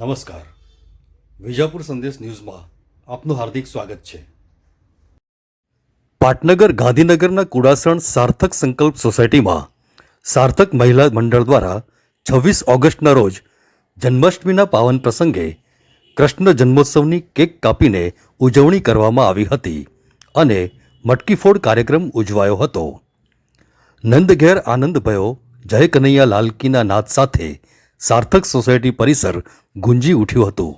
નમસ્કાર. વિજાપુર સંદેશ ન્યૂઝમાં આપનું હાર્દિક સ્વાગત છે. પાટનગર ગાંધીનગરના કુડાસણ સાર્થક સંકલ્પ સોસાયટીમાં સાર્થક મહિલા મંડળ દ્વારા છવ્વીસ ઓગસ્ટના રોજ જન્માષ્ટમીના પાવન પ્રસંગે કૃષ્ણ જન્મોત્સવની કેક કાપીને ઉજવણી કરવામાં આવી હતી અને મટકીફોડ કાર્યક્રમ ઉજવાયો હતો. નંદઘેર આનંદભયો આનંદ ભયો જય કનૈયા લાલકીના નાદ સાથે સાર્થક સોસાયટી પરિસર ગુંજી ઉઠ્યું હતું.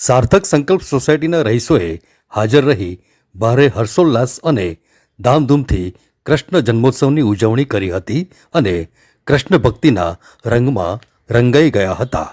સાર્થક સંકલ્પ સોસાયટીના રહીશોએ હાજર રહી ભારે હર્ષોલ્લાસ અને ધામધૂમથી કૃષ્ણ જન્મોત્સવની ઉજવણી કરી હતી અને કૃષ્ણ ભક્તિના રંગમાં રંગાઈ ગયા હતા.